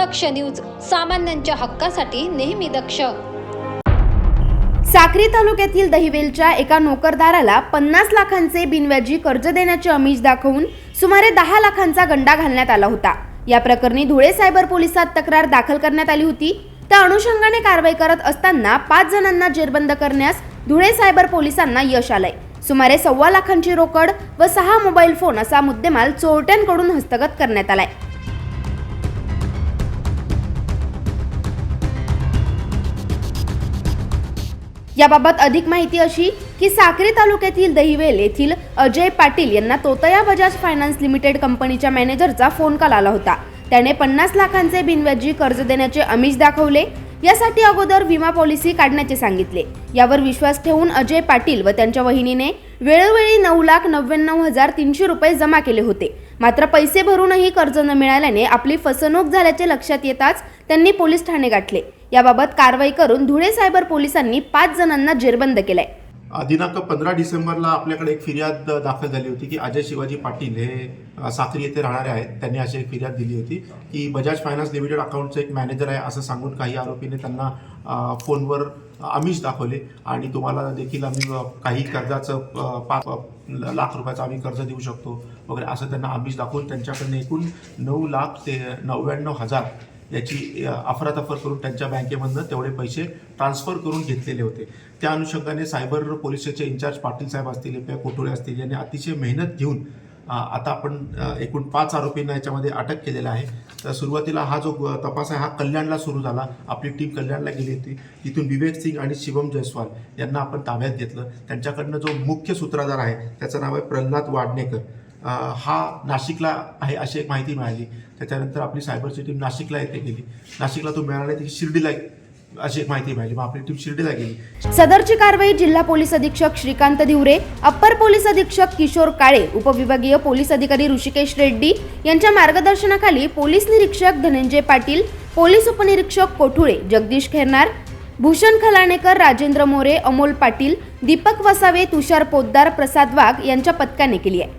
दक्ष news सामान्यांच्या हक्कासाठी नेहमी दक्ष. साक्री तालुक्यातील दहिवेलच्या एका नोकरदाराला पन्नास लाखांचे बिनव्याजी कर्ज देण्याचे अमिष दाखवून सुमारे दहा लाखांचा गंडा घालण्यात आला होता. या प्रकरणी धुळे सायबर पोलिसात तक्रार दाखल करण्यात आली होती. त्या अनुषंगाने कारवाई करत असताना पाच जणांना जेरबंद करण्यास धुळे सायबर पोलिसांना यश आलंय. सुमारे सव्वा लाखांची रोकड व सहा मोबाईल फोन असा मुद्देमाल चोरट्यांकडून हस्तगत करण्यात आलाय. याबाबत अधिक माहिती अशी की साक्री तालुक्यातील दहिवेल येथील अजय पाटील यांना तोतया बजाज फायनान्स लिमिटेड कंपनीच्या मॅनेजरचा फोन कॉल आला होता. त्याने पन्नास लाखांचे बिनव्याजी कर्ज देण्याचे आमिष दाखवले. यासाठी अगोदर विमा पॉलिसी काढण्याचे सांगितले. यावर विश्वास ठेवून अजय पाटील व त्यांच्या वहिनीने वेळोवेळी नऊ लाख नव्याण्णव हजार तीनशे रुपये जमा केले होते. मात्र पैसे भरूनही कर्ज न मिळाल्याने आपली फसवणूक झाल्याचे लक्षात येताच त्यांनी पोलीस ठाणे गाठले. याबाबत कारवाई करून धुळे सायबर पोलिसांनी पाच जणांना जेरबंद केलंय. दिनांक पंधरा डिसेंबरला आपल्याकडे एक फिर्याद दाखल झाली होती की अजय शिवाजी पाटील हे अ, साक्री येथे राहणारे आहेत. त्यांनी अशी एक फिर्याद दिली होती की बजाज फायनान्स लिमिटेड अकाउंटचं एक मॅनेजर आहे असं सांगून काही आरोपीने त्यांना फोनवर आमिष दाखवले आणि तुम्हाला देखील आम्ही काही कर्जाचं पाच लाख रुपयाचं आम्ही कर्ज देऊ शकतो वगैरे असं त्यांना आमिष दाखवून त्यांच्याकडनं एकूण नऊ लाख ते नव्याण्णव हजार याची अफरातफर करून त्यांच्या बँकेमधनं तेवढे पैसे ट्रान्सफर करून घेतलेले होते. त्या अनुषंगाने सायबर पोलिसचे इन्चार्ज पाटील साहेब असतील किंवा कोठोळे असतील यांनी अतिशय मेहनत घेऊन आता आपण एकूण पाच आरोपींना याच्यामध्ये अटक केलेला आहे. तर सुरुवातीला हा जो तपास आहे हा कल्याणला सुरू झाला. आपली टीम कल्याणला गेली होती. तिथून विवेक सिंग आणि शिवम जयस्वाल यांना आपण ताब्यात घेतलं. त्यांच्याकडनं जो मुख्य सूत्रधार आहे त्याचं नाव आहे प्रल्हाद वाडणेकर. हा नाशिकला आहे अशी एक माहिती मिळाली. त्याच्यानंतर आपली सायबरची टीम नाशिकला येथे गेली. नाशिकला तो मिळाला ती शिर्डीला अशी एक माहिती मिळाली. मग आपली टीम शिर्डीला गेली. सदरची कारवाई जिल्हा पोलीस अधीक्षक श्रीकांत दिवरे अप्पर पोलीस अधीक्षक किशोर काळे उपविभागीय पोलीस अधिकारी ऋषिकेश रेड्डी यांच्या मार्गदर्शनाखाली पोलीस निरीक्षक धनंजय पाटील पोलीस उपनिरीक्षक कोठुळे जगदीश खेरनार भूषण खलाणेकर राजेंद्र मोरे अमोल पाटील दीपक वसावे तुषार पोद्दार प्रसाद वाघ यांच्या पथकाने केली आहे.